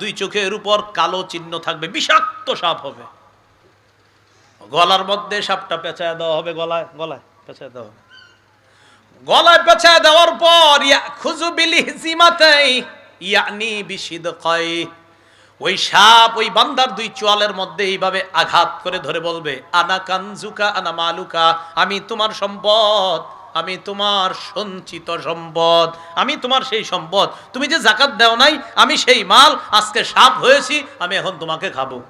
দুই চোখের উপর কালো চিহ্ন থাকবে, বিষাক্ত সাপ হবে। গলার মধ্যে সাপটা পেঁচায় দেওয়া হবে, গলায় গলায় পেঁচায় দেওয়া হবে। গলায় পেঁচায় দেওয়ার পর খুজু বিলি হিজিমাতেই ইয়ানি বিশিদ কয় ওই সাপ, ওই বান্দার দুই চোয়ালের মধ্যে এইভাবে আঘাত করে ধরে বলবে, আনা কানজুকা, আনা মালুকা, আমি তোমার সম্পদ। আমি তোমার সঞ্চিত সম্পদ, আমি তোমার সেই সম্পদ। তুমি যে জাকাত দেও নাই, আমি সেই মাল, আজকে সাপ হয়েছি, আমি এখন তোমাকে খাব।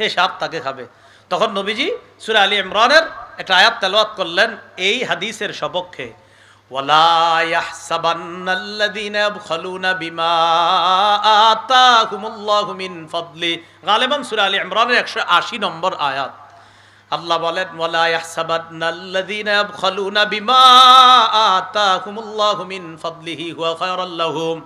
হে সাপ তাকে খাবে। তখন নবীজি সুরা আলী ইমরানের একটা আয়াত তেলাওয়াত করলেন এই হাদিসের সপক্ষে। ইমরানের 180 নম্বর আয়াত। আল্লাহ বলেন ওয়ালা ইয়াহসাবান্নাল্লাযীনা ইয়াবখালুনা বিমা আতাকুমুল্লাহু মিন ফাদলিহি হুয়া খায়রাল লাহুম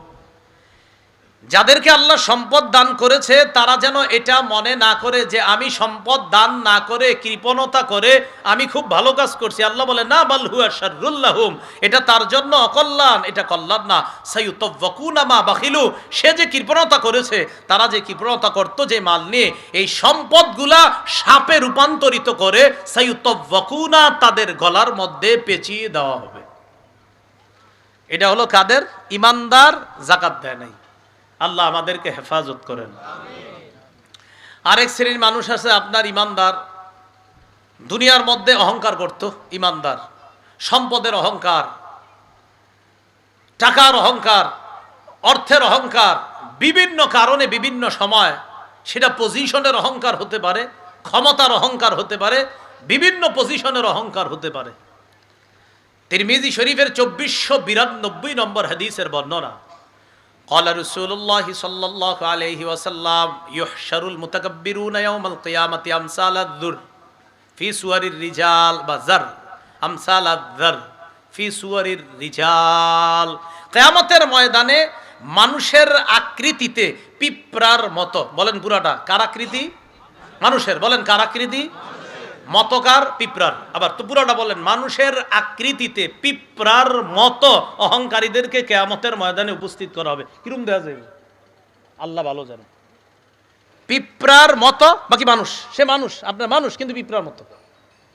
যাদেরকে আল্লাহ সম্পদ দান করেছে, তারা যেন এটা মনে না করে যে আমি সম্পদ দান না করে, কৃপণতা করে আমি খুব ভালো কাজ করছি। আল্লাহ বলে, না, বাল হুয়া শাররুল্লাহুম এটা তার জন্য অকল্যাণ, এটা কল্যাণ না। সাইয়ুতাওয়াকুনা মা বাখিলু। সে যে কৃপণতা করেছে, তারা যে কৃপণতা করত যে মাল নিয়ে, এই সম্পদগুলা সাপে রূপান্তরিত করে সাইয়ুতাওয়াকুনা তাদের গলার মধ্যে পেঁচিয়ে দেওয়া হবে। এটা হলো কাদের? ইমানদার, জাকাত দেয় নাই। আল্লাহ আমাদেরকে হেফাজত করেন। আরেক শ্রেণির মানুষ আছে আপনার ইমানদার। দুনিয়ার মধ্যে অহংকার করত, ইমানদার। সম্পদের অহংকার, টাকার অহংকার, অর্থের অহংকার, বিভিন্ন কারণে বিভিন্ন সময় সেটা পজিশনের অহংকার হতে পারে, ক্ষমতার অহংকার হতে পারে, বিভিন্ন পজিশনের অহংকার হতে পারে। তিরমিজি শরীফের চব্বিশশো বিরানব্বই নম্বর হাদিসের বর্ণনা। قال رسول الله صلى الله عليه وسلم يحشر المتكبرون يوم القيامة أمثال الذر في سور الرجال بزر أمثال الذر في سور الرجال কিয়ামতের ময়দানে মানুষের আকৃতিতে পিঁপড়ার মতো বলেন পুরাটা কার আকৃতি মানুষের বলেন কার আকৃতি মতকার পিঁপড়ার আবার তো পুরোটা বলেন, মানুষের আকৃতিতে পিঁপড়ার মতো অহংকারীদেরকে কেয়ামতের ময়দানে উপস্থিত করা হবে। কিরম দেওয়া যাবে আল্লাহ ভালো জানে। পিঁপড়ার মতো, বাকি মানুষ, সে মানুষ, আপনার মানুষ, কিন্তু পিঁপড়ার মতো।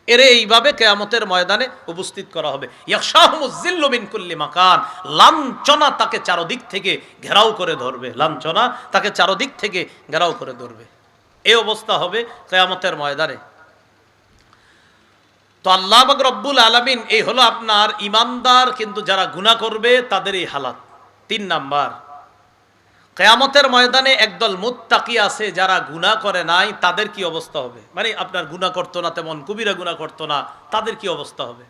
এরে এইভাবে কেয়ামতের ময়দানে উপস্থিত করা হবে। ইয়াকশাহমুজিল্লমিনকুল্লি মাকান। লাঞ্ছনা তাকে চারদিক থেকে ঘেরাও করে ধরবে। লাঞ্ছনা তাকে চারদিক থেকে ঘেরাও করে ধরবে। এই অবস্থা হবে কেয়ামতের ময়দানে। তো আল্লাহ রব্বুল আলমিন, এই হলো আপনার ইমানদার কিন্তু যারা গুণা করবে, তাদের এই হালাত। তিন নাম্বার, কেয়ামতের ময়দানে একদল মুত্তাকি আছে, যারা গুণা করে নাই, তাদের কি অবস্থা হবে? মানে আপনার গুণা করতো না তেমন, কবিরা গুণা করতো না, তাদের কি অবস্থা হবে?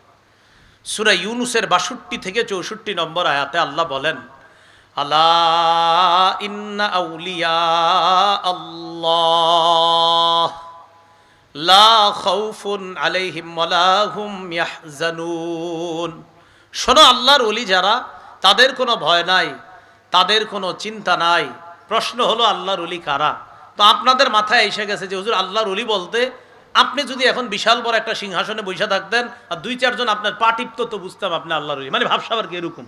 সুরা ইউনুসের বাষট্টি থেকে চৌষট্টি নম্বর আয়াতে আল্লাহ বলেন আল্লাহ ইন্না আউলিয়া আল্লাহ। লা শোনো, আল্লাহর ওলি যারা, তাদের কোনো ভয় নাই, তাদের কোনো চিন্তা নাই। প্রশ্ন হলো, আল্লাহর ওলি কারা? তো আপনাদের মাথায় এসে গেছে যে, হুজুর, আল্লাহর ওলি বলতে আপনি যদি এখন বিশাল বড় একটা সিংহাসনে বসে থাকতেন, আর দুই চারজন আপনার পা টিপতো তো বুঝতাম আপনি আল্লাহর ওলি। মানে ভাবসাবার কি এরকম?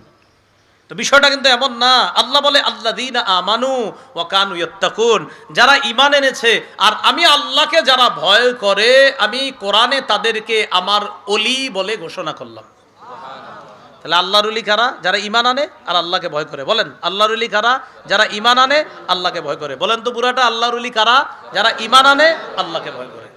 তো বিষয়টা কিন্তু এমন না। আল্লাহ বলে আল্লাহ দিন আমানু ও কানু ইয়ত্তাকুন। যারা ইমান এনেছে, আর আমি আল্লাহকে যারা ভয় করে, আমি কোরআনে তাদেরকে আমার অলি বলে ঘোষণা করলাম। তাহলে আল্লাহর উলি কারা? যারা ইমান আনে আর আল্লাহকে ভয় করে। বলেন, আল্লাহর উলি কারা? যারা ইমান আনে, আল্লাহকে ভয় করে। বলেন তো পুরাটা, আল্লাহর উলি কারা? যারা ইমান আনে, আল্লাহকে ভয় করে।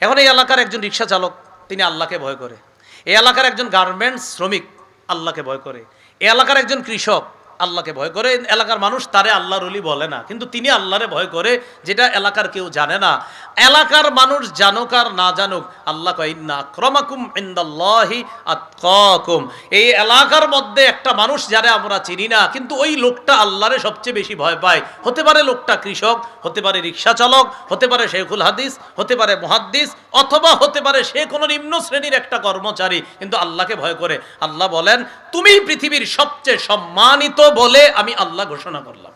এখন এই এলাকার একজন রিক্সা চালক, তিনি আল্লাহকে ভয় করে। এই এলাকার একজন গার্মেন্টস শ্রমিক, আল্লাহকে ভয় করে। এলাকার একজন কৃষক আল্লাহকে ভয় করে, এলাকার মানুষ তারে আল্লাহর বলে না। কিন্তু তিনি আল্লাহরে ভয় করে, যেটা এলাকার কেউ জানে না। এলাকার মানুষ জানুক আর না জানুক, আল্লাহ কয়, ইন্না আক্রমাকুম ইন্দাল্লাহি আতকাকুম। এই এলাকার মধ্যে একটা মানুষ যারে আমরা চিনি না, কিন্তু ওই লোকটা আল্লাহরে সবচেয়ে বেশি ভয় পায়। হতে পারে লোকটা কৃষক, হতে পারে রিক্সা চালক হতে পারে শেখুল হাদিস, হতে পারে মুহাদ্দিস, অথবা হতে পারে সে কোনো নিম্ন শ্রেণির একটা কর্মচারী, কিন্তু আল্লাহকে ভয় করে। আল্লাহ বলেন তুমি পৃথিবীর সবচেয়ে সম্মানিত বলে আমি আল্লাহ ঘোষণা করলাম।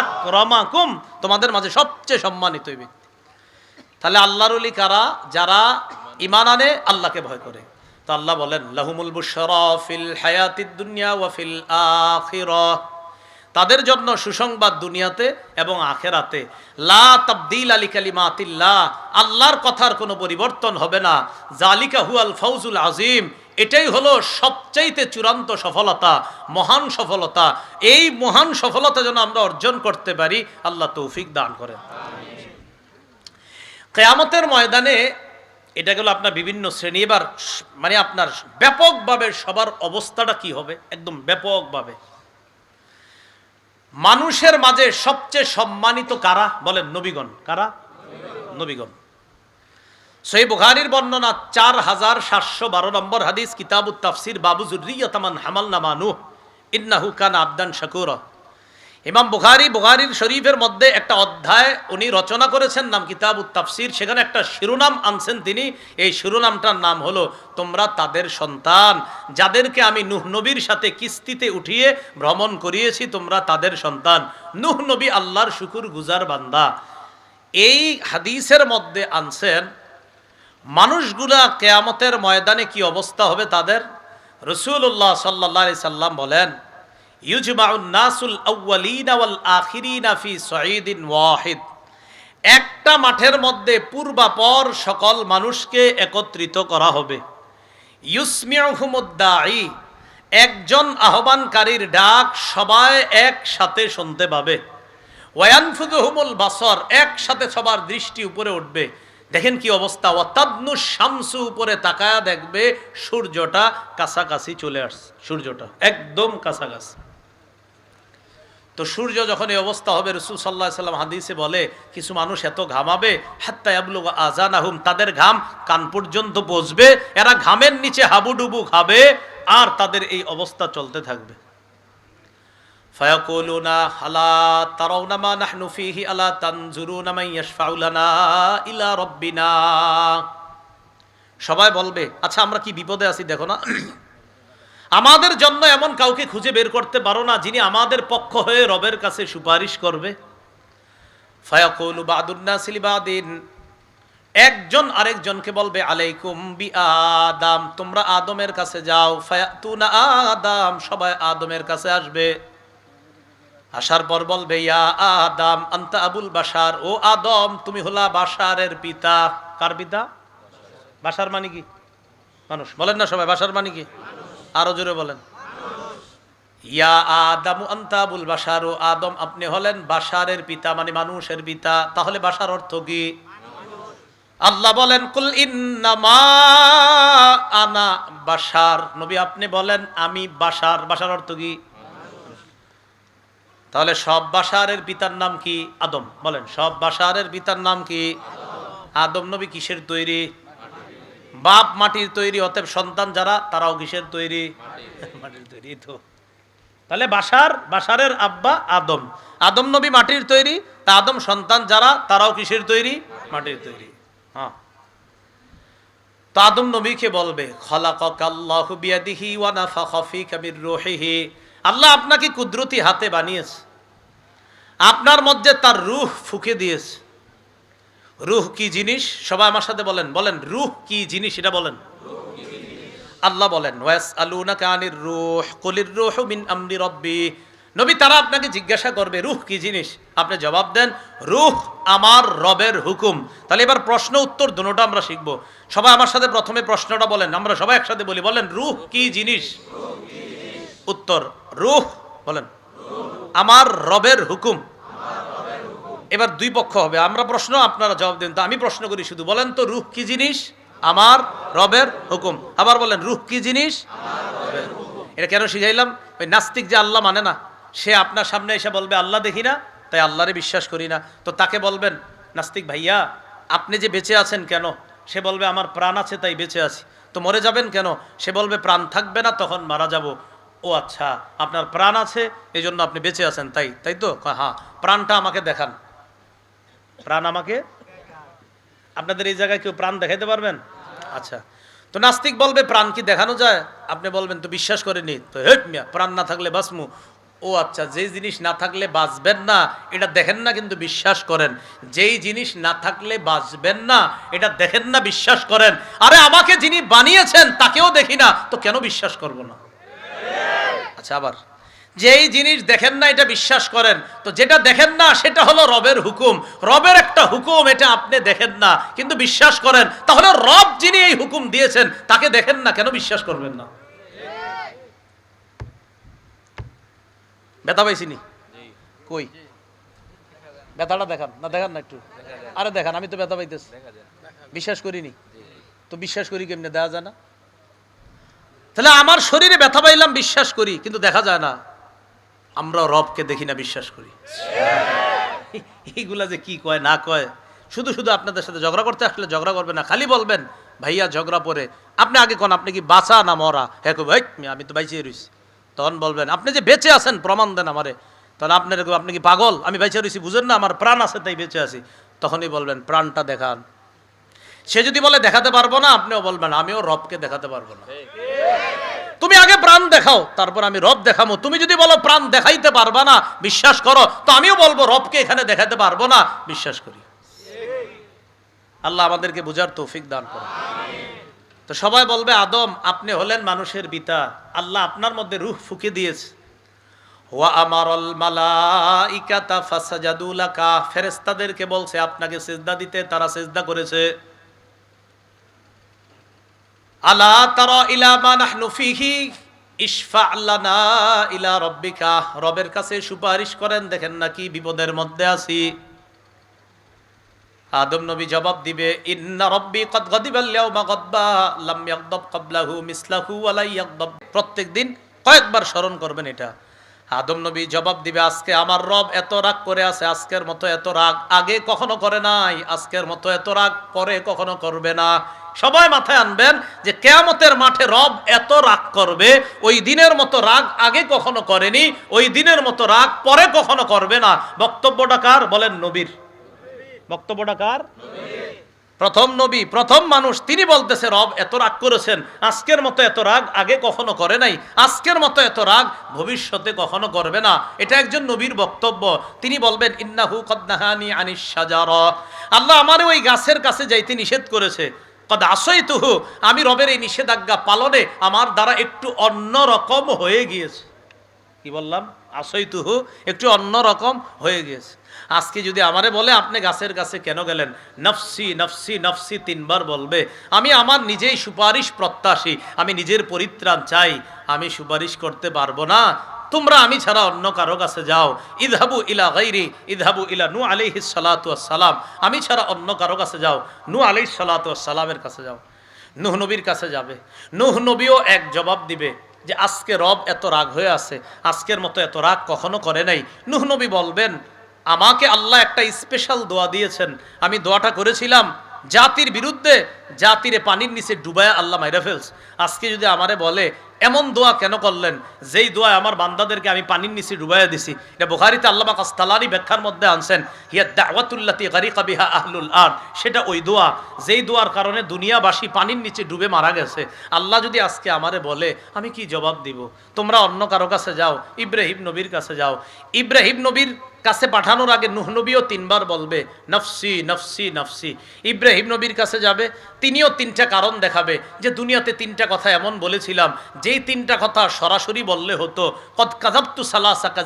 আক্রমাকুম, তোমাদের মাঝে সবচেয়ে সম্মানিত ব্যক্তি। তাহলে আল্লাহর কারা? যারা ইমান আনে, আল্লাহকে ভয় করে। তো আল্লাহ বলেন, লাহুমুল ফিল হায়াতিদ দুনিয়া ওয়া ফিল আখিরাহ তাদের জন্য সুসংবাদ দুনিয়াতে এবং আখেরাতে। লা তাবদিল আলী কালিমাতিল্লাহ আল্লাহর কথার কোনো পরিবর্তন হবে না। জালিকা হুয়াল ফৌজুল আজিম এটাই হলো সবচাইতে চূড়ান্ত সফলতা, মহান সফলতা। এই মহান সফলতা যেন আমরা অর্জন করতে পারি, আল্লাহ তৌফিক দান করেন। কেয়ামতের ময়দানে এটা গেল আপনার বিভিন্ন শ্রেণি। এবার মানে আপনার ব্যাপকভাবে সবার অবস্থাটা কি হবে? একদম ব্যাপকভাবে। মানুষের মাঝে সবচেয়ে সম্মানিত কারা? বলেন নবীগণ। কারা? নবীগণ। সেই বুখারির বর্ণনা চার হাজার সাতশো বারো নম্বর হাদিস, কিতাবুত তাফসির, বাবু জুরিয়তামান হামাল নামানু ইন্নাহু কান আবদান শাকুর। ইমাম বুখারি, বুখারির শরীফের মধ্যে একটা অধ্যায় উনি রচনা করেছেন, নাম কিতাব তাফসির। সেখানে একটা শিরোনাম আনছেন তিনি। এই শিরোনামটার নাম হলো, তোমরা তাদের সন্তান, যাদেরকে আমি নুহ নবীর সাথে কিস্তিতে উঠিয়ে ভ্রমণ করিয়েছি, তোমরা তাদের সন্তান। নুহ নবী আল্লাহর শুকুর গুজার বান্দা। এই হাদিসের মধ্যে আনছেন, মানুষগুলা কেয়ামতের ময়দানে কি অবস্থা হবে তাদের? রসুল্লাহ সাল্লাহ সাল্লাম বলেন ওয়াহিদ। একটা মাঠের মধ্যে পূর্বাপর সকল মানুষকে একত্রিত করা হবে। একজন আহ্বানকারীর ডাক সবাই একসাথে শুনতে পাবে। ওয়ানফুদুহুমুল বাসর একসাথে সবার দৃষ্টি উপরে উঠবে। দেখেন কি অবস্থা। ওয়াতাদনু শামসু উপরে তাকায়া দেখবে সূর্যটা কাছাকাছি চলে আসছে, সূর্যটা একদম কাছাকাছি। তো সূর্য যখন এই অবস্থা হবে, রসুল সাল্লাহ সাল্লাম হাদিসে বলে, কিছু মানুষ এত ঘামাবে, হাত্তা আবলু আজান আহুম তাদের ঘাম কান পর্যন্ত পৌঁছবে এরা ঘামের নিচে হাবুডুবু খাবে, আর তাদের এই অবস্থা চলতে থাকবে। ফায়াকুলুনা, আলা সবাই বলবে আচ্ছা আমরা কি বিপদে আছি, দেখো না। আমাদের জন্য এমন কাউকে খুঁজে বের করতে পারো না যিনি আমাদের পক্ষ হয়ে রবের কাছে সুপারিশ করবে। ফায়াকুলু একজন আরেকজনকে বলবে, আলাইকুম বি আদাম, তোমরা আদমের কাছে যাও। ফায়াতুনা আদাম, সবাই আদমের কাছে আসবে। আসার পর বলবে, ইয়া আদাম, আন্তা আবুল বাসার ও আদম, তুমি হলা বাসারের পিতা। কার পিতা? বাসার মানে কি? মানুষ। বলেন না সবাই বাসার মানে কি? আরও জোরে বলেন। ইয়া আদাম আন্তা আবুল বাসার ও আদম, আপনি হলেন বাসারের পিতা মানে মানুষের পিতা। তাহলে বাসার অর্থ কি? আল্লাহ বলেন, কুল ইন্নামা আনা বাসার নবী, আপনি বলেন, আমি বাসার বাসার অর্থ কি? তাহলে সব বাসারের পিতার নাম কি? আদম। বলেন, সব বাসারের পিতার নাম কি? আদম নবী কিসের তৈরি? বাপ মাটির তৈরি অতএব সন্তান যারা তারাও কিসের তৈরি? মাটির। তৈরি তো। তাহলে বাসার বাসারের আব্বা আদম। আদম নবী মাটির তৈরি তা আদম সন্তান যারা তারাও কিসের তৈরি? মাটির তৈরি। হ্যাঁ। তো আদম নবীকে বলবে আল্লাহ আপনাকে কুদরতি হাতে বানিয়েছে। আপনার মধ্যে তার রুহ ফুকে দিয়েছে। রূহ কি জিনিস? সবাই আমার সাথে বলেন। বলেন, রুহ কি জিনিস? এটা বলেন। আল্লাহ বলেন ওয়াস আলুনা কানির রুহ, কুলির রূহ মিন আমরি রব্বি। নবী, তারা আপনাকে জিজ্ঞাসা করবে, রুহ কি জিনিস? আপনি জবাব দেন, রুহ আমার রবের হুকুম। তাহলে এবার প্রশ্ন উত্তর দুটোটা আমরা শিখব। সবাই আমার সাথে প্রথমে প্রশ্নটা বলেন, আমরা সবাই একসাথে বলি, বলেন, রুহ কি জিনিস? উত্তর, রুহ, বলেন, আমার রবের হুকুম। এবার দুই পক্ষ হবে। আমরা প্রশ্ন, আপনারা জবাব দিন। তো আমি প্রশ্ন করি শুধু। বলেন তো, রুহ কি জিনিস? আমার, রবের হুকুম। আবার বলেন, রুহ কি জিনিস? এটা কেন শিখাইলাম? ওই নাস্তিক যে আল্লাহ মানে না, সে আপনার সামনে এসে বলবে, আল্লাহ দেখি না। তাই আল্লাহরে বিশ্বাস করি না। তো তাকে বলবেন, নাস্তিক ভাইয়া, আপনি যে বেঁচে আছেন কেন? সে বলবে, আমার প্রাণ আছে, তাই বেঁচে আছি। তো মরে যাবেন কেন? সে বলবে, প্রাণ থাকবে না, তখন মারা যাব। ও আচ্ছা আপনার প্রাণ আছে এই জন্য আপনি বেঁচে আছেন, তাই তাই তো? হ্যাঁ প্রাণটা আমাকে দেখান। প্রাণ আমাকে? আপনাদের এই জায়গায় কেউ প্রাণ দেখাইতে পারবেন? আচ্ছা। তো নাস্তিক বলবে, প্রাণ কি দেখানো যায়? আপনি বলবেন, তো বিশ্বাস করেনি। তো হেট মিয়া, প্রাণ না থাকলে বাঁচমু? ও আচ্ছা যেই জিনিস না থাকলে বাঁচবেন না, এটা দেখেন না কিন্তু বিশ্বাস করেন। যেই জিনিস না থাকলে বাঁচবেন না, এটা দেখেন না, বিশ্বাস করেন। আরে আমাকে যিনি বানিয়েছেন, তাকেও দেখি না, তো কেন বিশ্বাস করব না? আচ্ছা আবার। যেই জিনিস দেখেন না, এটা বিশ্বাস করেন। তো যেটা দেখেন না, সেটা হলো রবের হুকুম। রবের একটা হুকুম, এটা আপনি দেখেন না, কিন্তু বিশ্বাস করেন। তাহলে রব যিনি এই হুকুম দিয়েছেন, তাকে দেখেন না, কেন বিশ্বাস করবেন না? ব্যথা পাইছিনি কই? ব্যথাটা দেখান। না দেখান না একটু। আরে দেখান, আমি তো ব্যথা পাইতেছি। বিশ্বাস করিনি? তো বিশ্বাস করি কেমনে? দেওয়া যায় না। তাহলে আমার শরীরে ব্যথা পাইলাম, বিশ্বাস করি, কিন্তু দেখা যায় না। আমরা রবকে দেখি না, বিশ্বাস করি। এইগুলা যে কি কয়, না কয়, শুধু শুধু আপনাদের সাথে ঝগড়া করতে আসলে ঝগড়া করবে না, খালি বলবেন, ভাইয়া ঝগড়া পরে, আপনি আগে কোন, আপনি কি বাঁচা না মরা? হ্যাঁ ভাই আমি তো বাইচে রইছি। তখন বলবেন, আপনি যে বেঁচে আছেন, প্রমাণ দেন আমারে। তখন আপনার আপনি কি পাগল? আমি বেঁচে রয়েছি বুঝেন না, আমার প্রাণ আছে, তাই বেঁচে আছি। তখনই বলবেন, প্রাণটা দেখান। সে যদি বলে, দেখাতে পারব না, আপনিও বলবেন, আমিও রবকে দেখাতে পারব না। তুমি আগে প্রাণ দেখাও, তারপর আমি রব দেখাবো তুমি যদি বলো প্রাণ দেখাইতে পারবা না, বিশ্বাস করো, তো আমিও বলব রবকে এখানে দেখাতে পারব না, বিশ্বাস করি। আল্লাহ আমাদেরকে বুঝার তৌফিক দান করো তো সবাই বলবে, আদম, আপনি হলেন মানুষের পিতা। আল্লাহ আপনার মধ্যে রুহ ফুকে দিয়েছে। ওয়া লাকা। ফেরেশতাদেরকে বলছে, আপনাকে সিজদা দিতে, তারা সিজদা করেছে। আলা তারা ইলা মা নাহনু ফিহি, ইশফা আল্লানা ইলা রব্বিকা। রবের কাছে সুপারিশ করেন, দেখেন নাকি বিপদের মধ্যে আছি। আদম নবী জবাব দিবে, ইন্না রব্বি কদ গদিবাল ইয়াউমা গদবা, লাম ইয়াগদাব ক্বাবলাহু মিসলাহু ওয়া লা ইয়াগদাব। প্রত্যেকদিন কয়েকবার স্মরণ করবেন এটা। আদম নবী জবাব দিবে, আজকে আমার রব এত রাগ করে আছে, আজকের মতো এত রাগ আগে কখনো করে নাই, আজকের মতো এত রাগ পরে কখনো করবে না। সবাই মাথায় আনবেন যে কেয়ামতের মাঠে রব এত রাগ করবে, ওই দিনের মতো রাগ আগে কখনো করেনি, ওই দিনের মতো রাগ পরে কখনো করবে না। বক্তব্যটা কার? বলেন নবীর। বক্তব্যটা কার? প্রথম নবী, প্রথম মানুষ, তিনি বলতেছে, রব এত রাগ করেছেন, আজকের মতো এত রাগ আগে কখনো করে নাই, আজকের মতো এত রাগ ভবিষ্যতে কখনো করবে না। এটা একজন নবীর বক্তব্য। তিনি বলবেন, ইন্নাহু কদ্নাহানি আনিস আল্লাহ আমার ওই গাছের কাছে যাইতে নিষেধ করেছে। কদ আসই তুহু আমি রবের এই নিষেধাজ্ঞা পালনে আমার দ্বারা একটু অন্য রকম হয়ে গিয়েছে। কি বললাম? আসই তুহু একটু অন্য রকম হয়ে গিয়েছে। আজকে যদি আমারে বলে, আপনি গাছের কাছে কেন গেলেন? নফসি নফসি নফসি তিনবার বলবে। আমি আমার নিজেই সুপারিশ প্রত্যাশী। আমি নিজের পরিত্রাণ চাই। আমি সুপারিশ করতে পারব না। তোমরা আমি ছাড়া অন্য কারও কাছে যাও। ইদহাবু ইলা গাইরি ইদহাবু ইলা নু সালাতু সালাম আমি ছাড়া অন্য কারও কাছে যাও। নু আলাইহি সালাতু সালামের কাছে যাও। নুহ নবীর কাছে যাবে। নুহ নবীও এক জবাব দিবে যে, আজকে রব এত রাগ হয়ে আছে। আজকের মতো এত রাগ কখনো করে নাই। নুহ নবী বলবেন আমাকে আল্লাহ একটা স্পেশাল দোয়া দিয়েছেন। আমি দোয়াটা করেছিলাম, জাতির বিরুদ্ধে, জাতিরে পানির নিচে ডুবায় আল্লাহ মাইরা ফেলস আজকে যদি আমারে বলে এমন দোয়া কেন করলেন? যেই দোয়া আমার বান্দাদেরকে আমি পানির নিচে ডুবাইয়া দিছি। এটা বুখারিতে আল্লাহ কাস্তালানি ব্যাখ্যার মধ্যে আনছেন, হিয়া দাওয়াতুল্লাতি গারিকা বিহা আহলুল আর সেটা ওই দোয়া। যেই দোয়ার কারণে দুনিয়াবাসী পানির নিচে ডুবে মারা গেছে। আল্লাহ যদি আজকে আমারে বলে, আমি কি জবাব দিব? তোমরা অন্য কারও কাছে যাও, ইব্রাহিম নবীর কাছে যাও। ইব্রাহিম নবীর কাছে পাঠানোর আগে নুহ নবীও তিনবার বলবে, নফসি নফসি নফসি। ইব্রাহিম নবীর কাছে যাবে, তিনিও তিনটা কারণ দেখাবে যে দুনিয়াতে তিনটা কথা এমন বলেছিলাম যেই তিনটা কথা সরাসরি বললে হতো, কদ কাজাবতু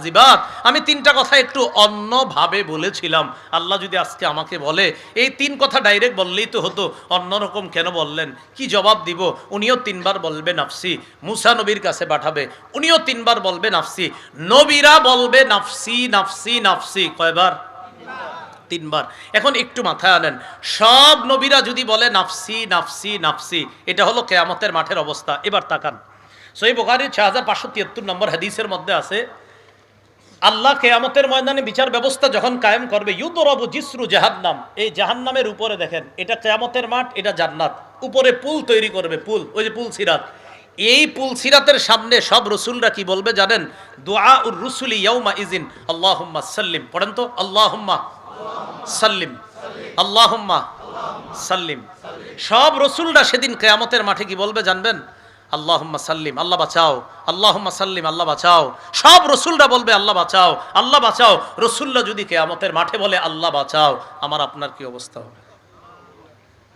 জিবাত আমি তিনটা কথা একটু অন্যভাবে বলেছিলাম। আল্লাহ যদি আজকে আমাকে বলে, এই তিন কথা ডাইরেক্ট বললেই তো হতো, অন্যরকম কেন বললেন? কি জবাব দিব? উনিও তিনবার বলবে নাফসি। মুসা নবীর কাছে পাঠাবে, উনিও তিনবার বলবে নাফসি। নবীরা বলবে নাফসি নাফসি নাফসি। কয়বার? তিনবার। এখন একটু মাথায় আনেন, সব নবীরা যদি বলে নাফসি নাফসি নাফসি, এটা হলো কেয়ামতের মাঠের অবস্থা। এবার তাকান। সই বোখারির ছয় হাজার পাঁচশো তিয়াত্তর নম্বর হাদিসের মধ্যে আছে, আল্লাহ কেয়ামতের ময়দানে বিচার ব্যবস্থা যখন কায়েম করবে, ইউদরবু জিসরু জাহান্নাম, এই জাহান্নামের উপরে দেখেন, এটা কেয়ামতের মাঠ, এটা জান্নাত। উপরে পুল তৈরি করবে, পুল, ওই যে পুল সিরাত। এই পুল সিরাতের সামনে সব রসুলরা কি বলবে জানেন? দোয়া উর রসুলি ইয়ৌমা ইজিন আল্লাহুম্মা সাল্লিম। পড়েন তো, আল্লাহুম্মা সাল্লিম। আল্লাহুম্মা সাল্লিম। সব রসুলরা সেদিন কেয়ামতের মাঠে কি বলবে জানবেন? আল্লাহুম্মা সাল্লিম, আল্লাহ বাঁচাও। আল্লাহ সাল্লিম, আল্লাহ বাঁচাও। সব রসুলরা বলবে, আল্লাহ বাঁচাও। আল্লাহ বাঁচাও। রসুল্লা যদি কেয়ামতের মাঠে বলে, আল্লাহ বাঁচাও। আমার আপনার কি অবস্থা হবে?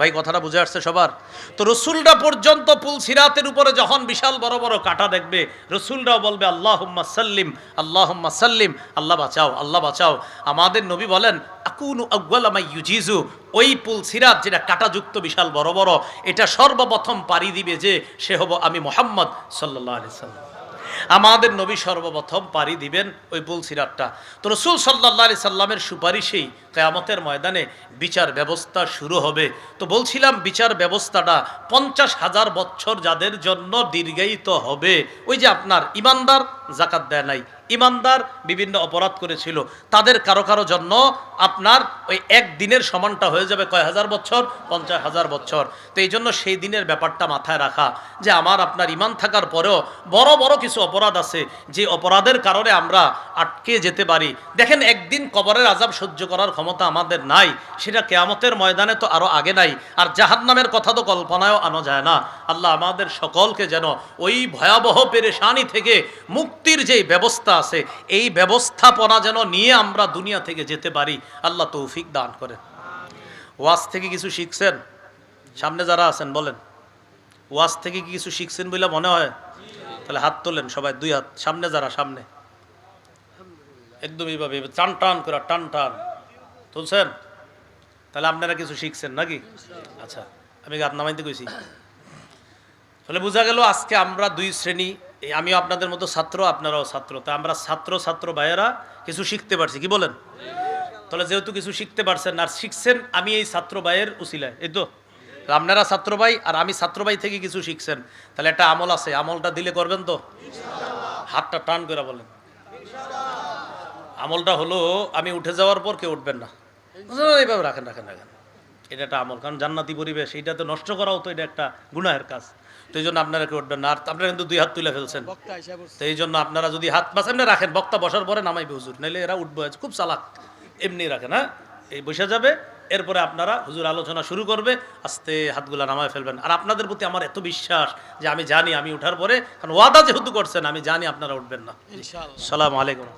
ভাই, কথাটা বুঝে আসছে সবার। তো রসুলরা পর্যন্ত পুল সিরাতের উপরে যখন বিশাল বড় বড় কাটা দেখবে, রসুলরাও বলবে আল্লাহ সাল্লিম আল্লাহ সাল্লিম, আল্লাহ বাঁচাও আল্লাহ বাঁচাও। আমাদের নবী বলেন, আকুনু আগুয়ালামাই ইউজিজু। ওই পুল সিরাত যেটা কাটাযুক্ত বিশাল বড় বড়, এটা সর্বপ্রথম পাড়ি দিবে যে, সে হব আমি মোহাম্মদ সাল্লাহ আলি সাল্লাম। আমাদের নবী সর্বপ্রথম পাড়ি দিবেন ওই পুল সিরাতটা। তো রসুল সাল্লাহ আলি সাল্লামের সুপারিশেই কেয়ামতের ময়দানে বিচার ব্যবস্থা শুরু হবে। তো বলছিলাম বিচার ব্যবস্থাটা পঞ্চাশ হাজার বছর যাদের জন্য দীর্ঘায়িত হবে। ওই যে আপনার ইমানদার জাকাত দেয় নাই। ইমানদার বিভিন্ন অপরাধ করেছিল। তাদের কারও কারও জন্য আপনার ওই এক দিনের সমানটা হয়ে যাবে কয় হাজার বছর? পঞ্চাশ হাজার বছর। তো এই জন্য সেই দিনের ব্যাপারটা মাথায় রাখা যে আমার আপনার ইমান থাকার পরেও বড় বড় কিছু অপরাধ আছে। যে অপরাধের কারণে আমরা আটকে যেতে পারি। দেখেন একদিন কবরের আজাব সহ্য করার ক্ষমতা আমাদের নাই, সেটা কেয়ামতের ময়দানে তো আরও আগে নাই। আর জাহান্নামের কথা তো কল্পনায়ও আনা যায় না। আল্লাহ আমাদের সকলকে যেন ওই ভয়াবহ পেরেশানি থেকে মুক্তির যেই ব্যবস্থা আছে, এই ব্যবস্থাপনা যেন নিয়ে আমরা দুনিয়া থেকে যেতে পারি, আল্লাহ তৌফিক দান করেন। ওয়াজ থেকে কিছু শিখছেন? সামনে যারা আছেন, বলেন। ওয়াজ থেকে কি কিছু শিখছেন বলে মনে হয়? তাহলে হাত তোলেন সবাই, দুই হাত। সামনে যারা, সামনে। একদম এইভাবে টান টান করে টান টান তুলছেন? তাহলে আপনারা কিছু শিখছেন নাকি? আচ্ছা আমি গাত নামাইতে কইছি। তাহলে বোঝা গেল আজকে আমরা দুই শ্রেণি আমিও আপনাদের মতো ছাত্র, আপনারাও ছাত্র। তা আমরা ছাত্র ছাত্র ভাইয়েরা কিছু শিখতে পারছি, কি বলেন? তাহলে যেহেতু কিছু শিখতে পারছেন আর শিখছেন, আমি এই ছাত্র ভাইয়ের উসিলায়, এই তো? আপনারা ছাত্র ভাই আর আমি ছাত্র ভাই থেকে কিছু শিখছেন। তাহলে একটা আমল আছে, আমলটা দিলে করবেন তো? হাতটা টান করে বলেন। আমলটা হলো, আমি উঠে যাওয়ার পর কেউ উঠবেন না। এইভাবে রাখেন রাখেন রাখেন। এটা একটা আমল কারণ জান্নাতি পরিবেশ এটা তো নষ্ট করাও তো এটা একটা গুনাহের কাজ। তো এই জন্য আপনারা কেউ উঠবেন না। আপনারা কিন্তু দুই হাত তুলে ফেলছেন। তো এই জন্য আপনারা যদি হাত পাশে এমনি রাখেন। বক্তা বসার পরে নামাইবে হুজুর। নাইলে এরা উঠবে খুব চালাক। এমনি রাখেন হ্যাঁ? এই বসে যাবে এরপরে আপনারা হুজুর আলোচনা শুরু করবে আস্তে হাতগুলা নামায় ফেলবেন। আর আপনাদের প্রতি আমার এত বিশ্বাস যে আমি জানি আমি উঠার পরে কারণ ওয়াদা যেহেতু করছেন আমি জানি আপনারা উঠবেন না। সালাম আলাইকুম।